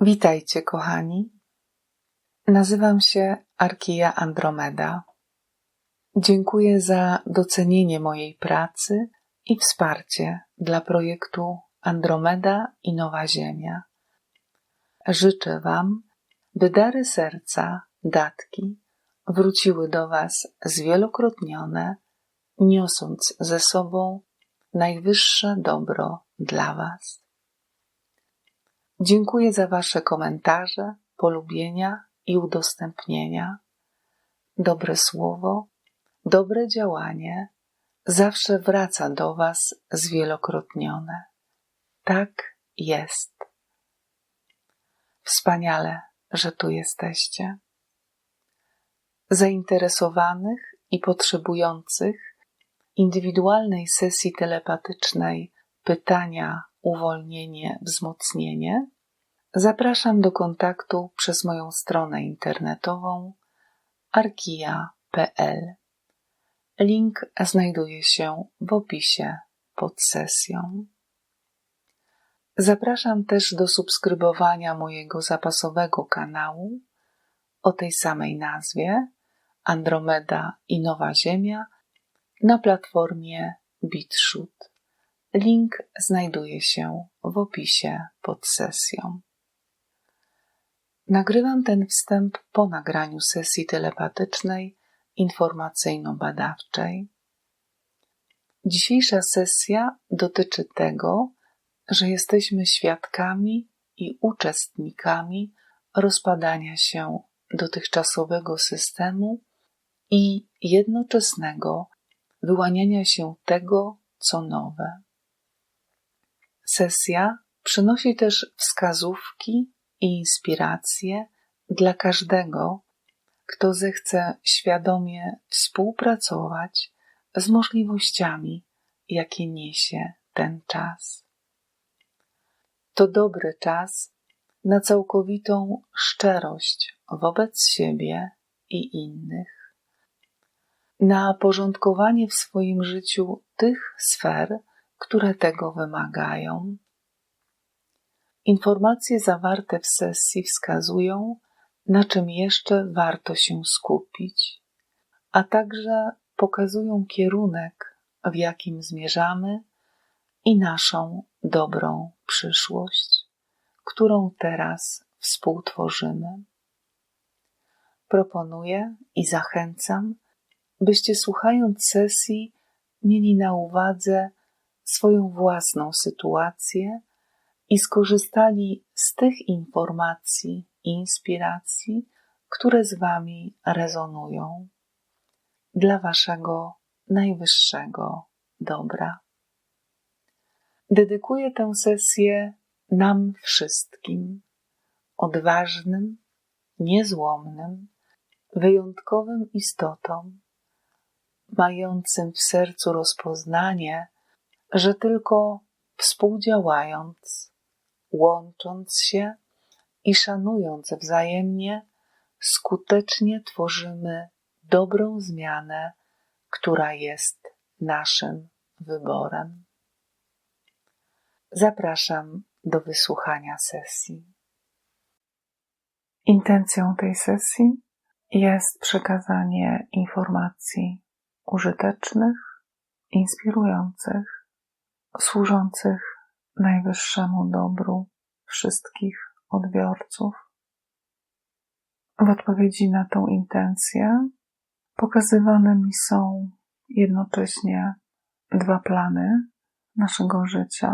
Witajcie, kochani. Nazywam się Arkija Andromeda. Dziękuję za docenienie mojej pracy i wsparcie dla projektu Andromeda i Nowa Ziemia. Życzę Wam, by dary serca, datki wróciły do Was zwielokrotnione, niosąc ze sobą najwyższe dobro dla Was. Dziękuję za Wasze komentarze, polubienia i udostępnienia. Dobre słowo, dobre działanie zawsze wraca do Was zwielokrotnione. Tak jest. Wspaniale, że tu jesteście. Zainteresowanych i potrzebujących indywidualnej sesji telepatycznej pytania, uwolnienie, wzmocnienie, zapraszam do kontaktu przez moją stronę internetową arkia.pl. Link znajduje się w opisie pod sesją. Zapraszam też do subskrybowania mojego zapasowego kanału o tej samej nazwie Andromeda i Nowa Ziemia na platformie BitShoot. Link znajduje się w opisie pod sesją. Nagrywam ten wstęp po nagraniu sesji telepatycznej informacyjno-badawczej. Dzisiejsza sesja dotyczy tego, że jesteśmy świadkami i uczestnikami rozpadania się dotychczasowego systemu i jednoczesnego wyłaniania się tego, co nowe. Sesja przynosi też wskazówki i inspiracje dla każdego, kto zechce świadomie współpracować z możliwościami, jakie niesie ten czas. To dobry czas na całkowitą szczerość wobec siebie i innych, na porządkowanie w swoim życiu tych sfer, które tego wymagają. Informacje zawarte w sesji wskazują, na czym jeszcze warto się skupić, a także pokazują kierunek, w jakim zmierzamy i naszą dobrą przyszłość, którą teraz współtworzymy. Proponuję i zachęcam, byście słuchając sesji mieli na uwadze swoją własną sytuację i skorzystali z tych informacji i inspiracji, które z Wami rezonują dla Waszego najwyższego dobra. Dedykuję tę sesję nam wszystkim, odważnym, niezłomnym, wyjątkowym istotom, mającym w sercu rozpoznanie, że tylko współdziałając, łącząc się i szanując wzajemnie, skutecznie tworzymy dobrą zmianę, która jest naszym wyborem. Zapraszam do wysłuchania sesji. Intencją tej sesji jest przekazanie informacji użytecznych, inspirujących, służących najwyższemu dobru wszystkich odbiorców. W odpowiedzi na tą intencję pokazywane mi są jednocześnie dwa plany naszego życia.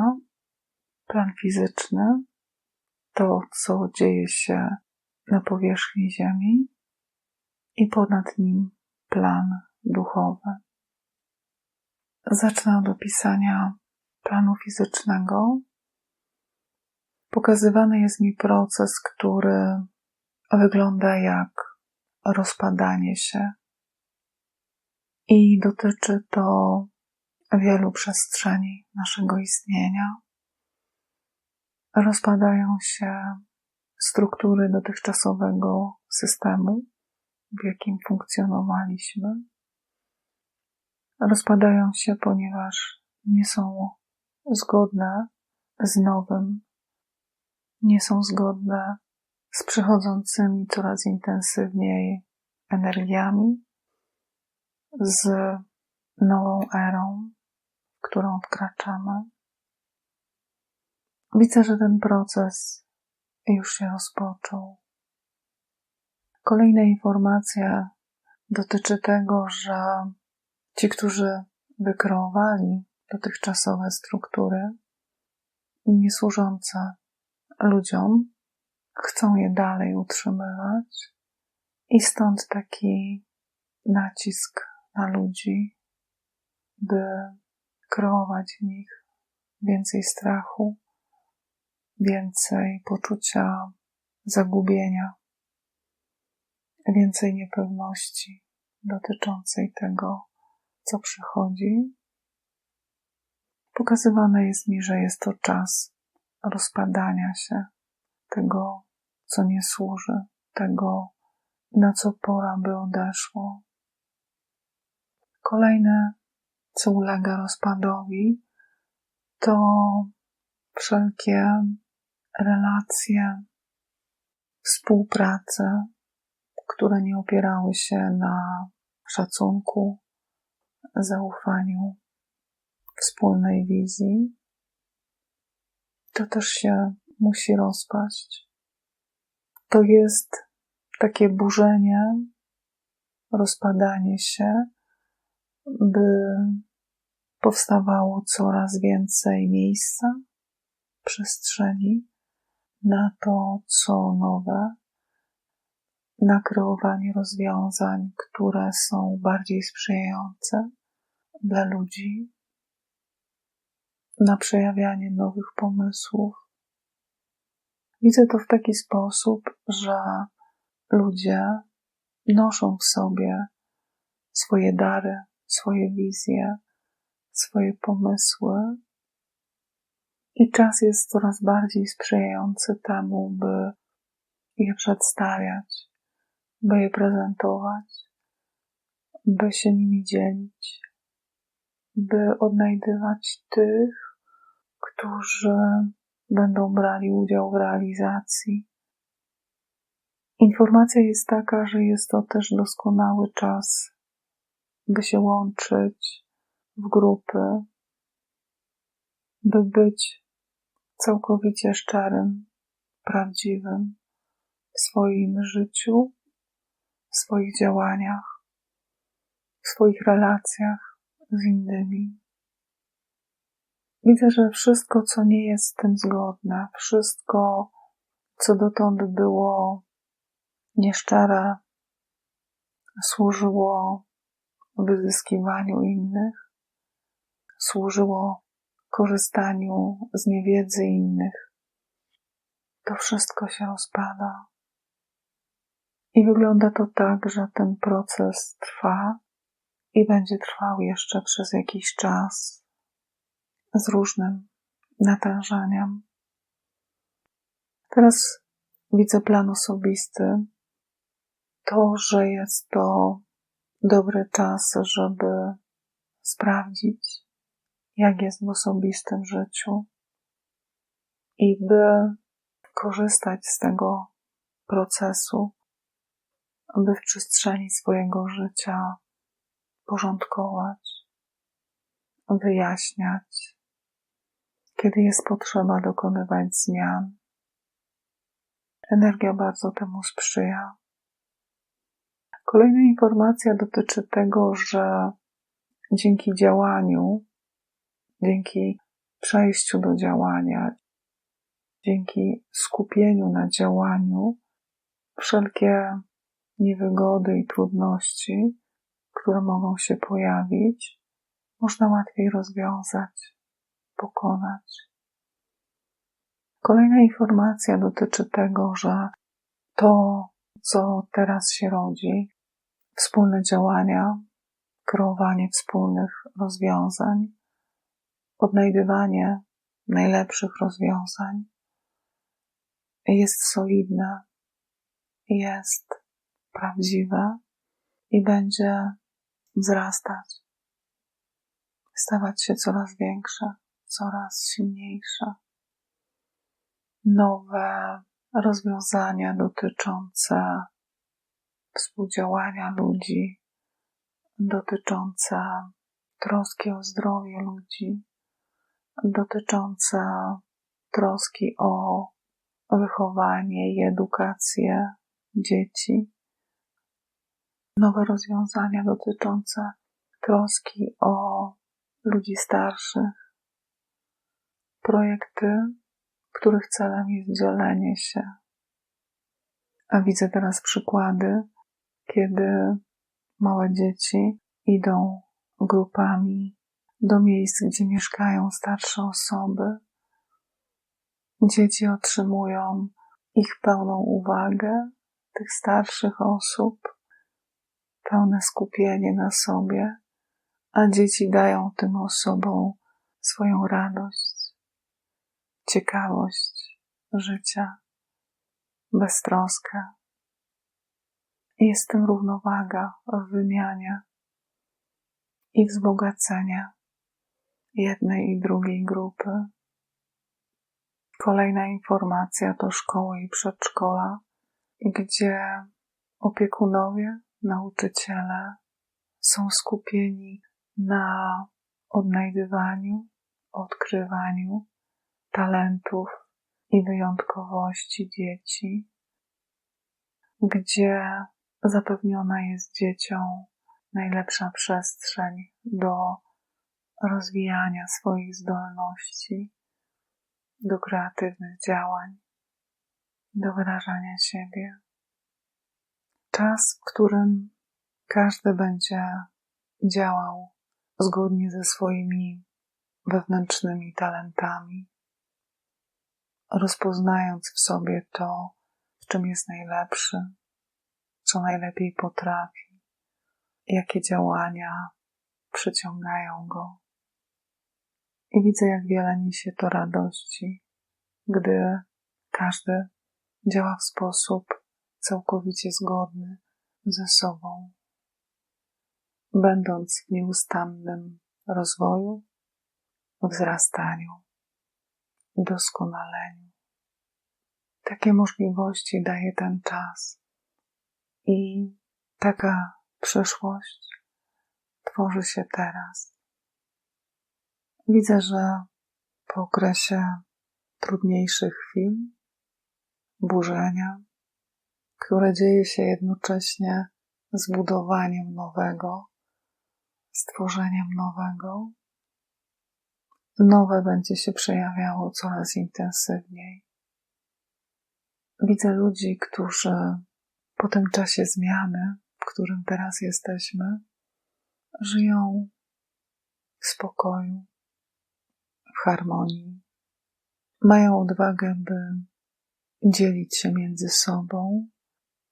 Plan fizyczny, to co dzieje się na powierzchni Ziemi, i ponad nim plan duchowy. Zacznę od opisania planu fizycznego. Pokazywany jest mi proces, który wygląda jak rozpadanie się i dotyczy to wielu przestrzeni naszego istnienia. Rozpadają się struktury dotychczasowego systemu, w jakim funkcjonowaliśmy. Rozpadają się, ponieważ nie są zgodne z nowym, nie są zgodne z przychodzącymi coraz intensywniej energiami, z nową erą, w którą wkraczamy. Widzę, że ten proces już się rozpoczął. Kolejna informacja dotyczy tego, że ci, którzy wykreowali dotychczasowe struktury niesłużące ludziom, chcą je dalej utrzymywać i stąd taki nacisk na ludzi, by kreować w nich więcej strachu, więcej poczucia zagubienia, więcej niepewności dotyczącej tego, co przychodzi. Pokazywane jest mi, że jest to czas rozpadania się tego, co nie służy, tego, na co pora by odeszło. Kolejne, co ulega rozpadowi, to wszelkie relacje, współprace, które nie opierały się na szacunku, zaufaniu, wspólnej wizji, to też się musi rozpaść. To jest takie burzenie, rozpadanie się, by powstawało coraz więcej miejsca, przestrzeni na to, co nowe, na kreowanie rozwiązań, które są bardziej sprzyjające dla ludzi, na przejawianie nowych pomysłów. Widzę to w taki sposób, że ludzie noszą w sobie swoje dary, swoje wizje, swoje pomysły, i czas jest coraz bardziej sprzyjający temu, by je przedstawiać, by je prezentować, by się nimi dzielić, by odnajdywać tych, którzy będą brali udział w realizacji. Informacja jest taka, że jest to też doskonały czas, by się łączyć w grupy, by być całkowicie szczerym, prawdziwym w swoim życiu, w swoich działaniach, w swoich relacjach z innymi. Widzę, że wszystko, co nie jest z tym zgodne, wszystko, co dotąd było nieszczere, służyło wyzyskiwaniu innych, służyło korzystaniu z niewiedzy innych. To wszystko się rozpada. I wygląda to tak, że ten proces trwa i będzie trwał jeszcze przez jakiś czas z różnym natężeniem. Teraz widzę plan osobisty. To, że jest to dobry czas, żeby sprawdzić, jak jest w osobistym życiu i by korzystać z tego procesu, aby w przestrzeni swojego życia porządkować, wyjaśniać, kiedy jest potrzeba dokonywać zmian. Energia bardzo temu sprzyja. Kolejna informacja dotyczy tego, że dzięki działaniu dzięki przejściu do działania, dzięki skupieniu na działaniu, wszelkie niewygody i trudności, które mogą się pojawić, można łatwiej rozwiązać, pokonać. Kolejna informacja dotyczy tego, że to, co teraz się rodzi, wspólne działania, kreowanie wspólnych rozwiązań, odnajdywanie najlepszych rozwiązań jest solidne, jest prawdziwe i będzie wzrastać, stawać się coraz większe, coraz silniejsze. nowe rozwiązania dotyczące współdziałania ludzi, dotyczące troski o zdrowie ludzi, dotyczące troski o wychowanie i edukację dzieci, nowe rozwiązania dotyczące troski o ludzi starszych, projekty, których celem jest dzielenie się. A widzę teraz przykłady, kiedy małe dzieci idą grupami do miejsc, gdzie mieszkają starsze osoby. Dzieci otrzymują ich pełną uwagę, tych starszych osób, pełne skupienie na sobie, a dzieci dają tym osobom swoją radość, ciekawość życia, beztroskę. Jest tym równowaga w wymianie i wzbogacenie jednej i drugiej grupy. Kolejna informacja to szkoły i przedszkola, gdzie opiekunowie, nauczyciele są skupieni na odnajdywaniu, odkrywaniu talentów i wyjątkowości dzieci, gdzie zapewniona jest dzieciom najlepsza przestrzeń do rozwijania swoich zdolności, do kreatywnych działań, do wyrażania siebie. Czas, w którym każdy będzie działał zgodnie ze swoimi wewnętrznymi talentami, rozpoznając w sobie to, w czym jest najlepszy, co najlepiej potrafi, jakie działania przyciągają go. I widzę, jak wiele niesie to radości, gdy każdy działa w sposób całkowicie zgodny ze sobą, będąc w nieustannym rozwoju, wzrastaniu, doskonaleniu. Takie możliwości daje ten czas i taka przyszłość tworzy się teraz. Widzę, że po okresie trudniejszych chwil, burzenia, które dzieje się jednocześnie z budowaniem nowego, stworzeniem nowego, nowe będzie się przejawiało coraz intensywniej. Widzę ludzi, którzy po tym czasie zmiany, w którym teraz jesteśmy, żyją w spokoju, w harmonii. Mają odwagę, by dzielić się między sobą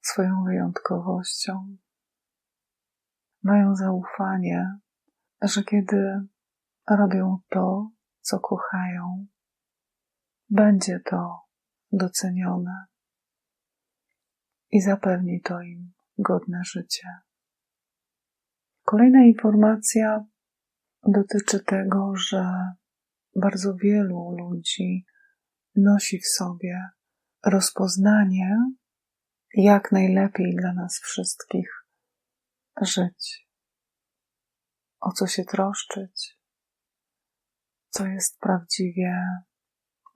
swoją wyjątkowością. Mają zaufanie, że kiedy robią to, co kochają, będzie to docenione i zapewni to im godne życie. Kolejna informacja dotyczy tego, że bardzo wielu ludzi nosi w sobie rozpoznanie, jak najlepiej dla nas wszystkich żyć, o co się troszczyć, co jest prawdziwie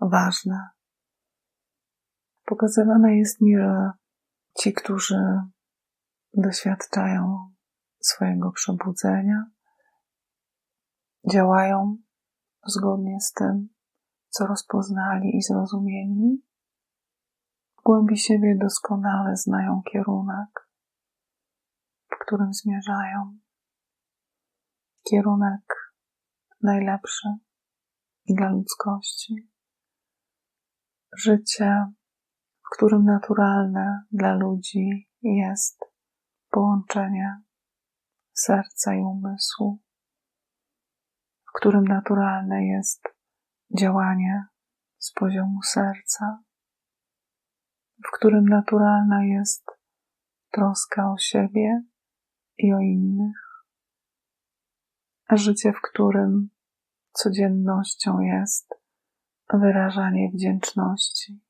ważne. Pokazywane jest mi, że ci, którzy doświadczają swojego przebudzenia, działają zgodnie z tym, co rozpoznali i zrozumieli, głębi siebie doskonale znają kierunek, w którym zmierzają. Kierunek najlepszy dla ludzkości. Życie, w którym naturalne dla ludzi jest połączenie serca i umysłu, w którym naturalne jest działanie z poziomu serca, w którym naturalna jest troska o siebie i o innych, a życie, w którym codziennością jest wyrażanie wdzięczności,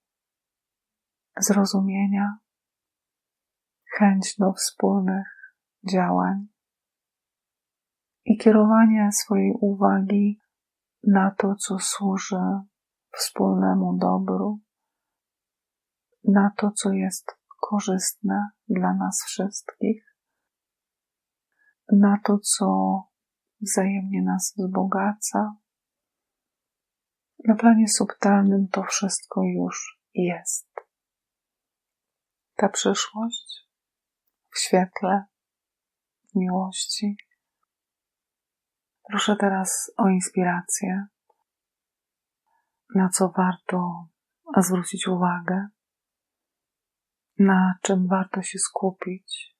zrozumienia, chęć do wspólnych działań i kierowanie swojej uwagi na to, co służy wspólnemu dobru, na to, co jest korzystne dla nas wszystkich, na to, co wzajemnie nas wzbogaca. Na planie subtelnym to wszystko już jest. Ta przyszłość w świetle, miłości. Proszę teraz o inspirację, na co warto zwrócić uwagę, na czym warto się skupić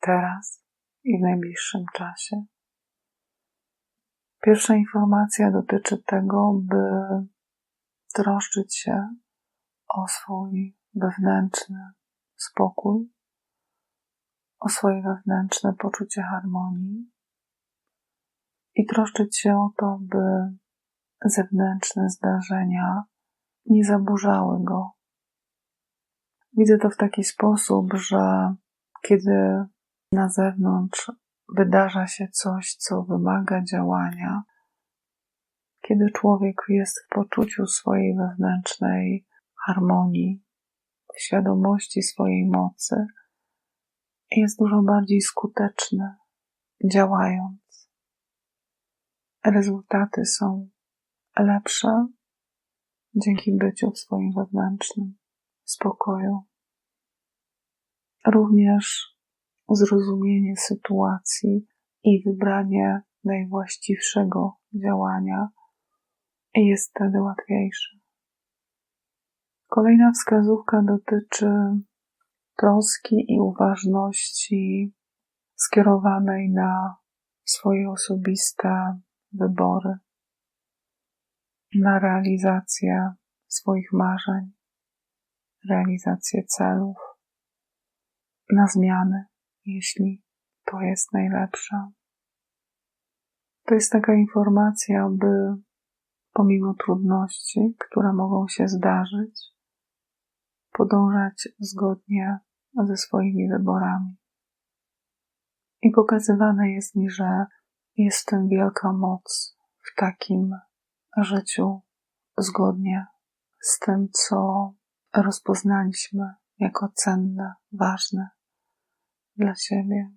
teraz i w najbliższym czasie. Pierwsza informacja dotyczy tego, by troszczyć się o swój wewnętrzny spokój, o swoje wewnętrzne poczucie harmonii i troszczyć się o to, by zewnętrzne zdarzenia nie zaburzały go. Widzę to w taki sposób, że kiedy na zewnątrz wydarza się coś, co wymaga działania, kiedy człowiek jest w poczuciu swojej wewnętrznej harmonii, w świadomości swojej mocy, jest dużo bardziej skuteczny, działając. Rezultaty są lepsze dzięki byciu w swoim wewnętrznym spokoju. Również zrozumienie sytuacji i wybranie najwłaściwszego działania jest wtedy łatwiejsze. Kolejna wskazówka dotyczy troski i uważności skierowanej na swoje osobiste wybory, na realizację swoich marzeń, realizację celów, na zmiany jeśli to jest najlepsze. To jest taka informacja, by pomimo trudności, które mogą się zdarzyć, podążać zgodnie ze swoimi wyborami. I pokazywane jest mi, że jest w tym wielka moc w takim życiu zgodnie z tym, co rozpoznaliśmy jako cenne, ważne dla siebie.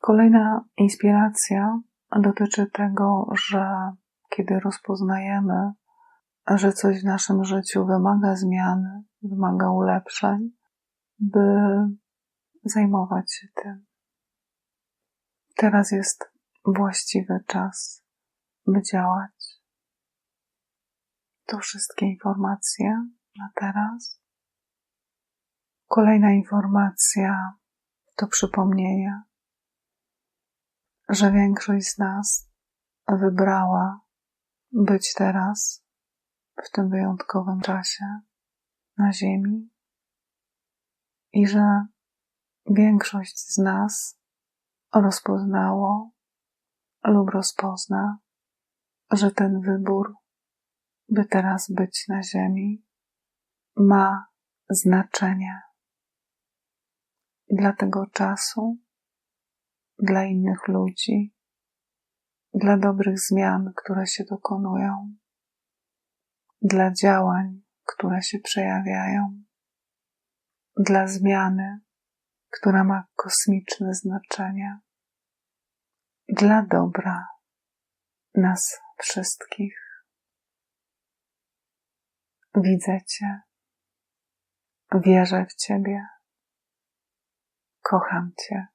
Kolejna inspiracja dotyczy tego, że kiedy rozpoznajemy, że coś w naszym życiu wymaga zmiany, wymaga ulepszeń, by zajmować się tym. Teraz jest właściwy czas, by działać. To wszystkie informacje teraz. Kolejna informacja to przypomnienie, że większość z nas wybrała być teraz, w tym wyjątkowym czasie, na Ziemi i że większość z nas rozpoznało lub rozpozna, że ten wybór, by teraz być na Ziemi, ma znaczenie dla tego czasu, dla innych ludzi, dla dobrych zmian, które się dokonują, dla działań, które się przejawiają, dla zmiany, która ma kosmiczne znaczenie, dla dobra nas wszystkich. Widzę Cię, wierzę w Ciebie. Kocham Cię.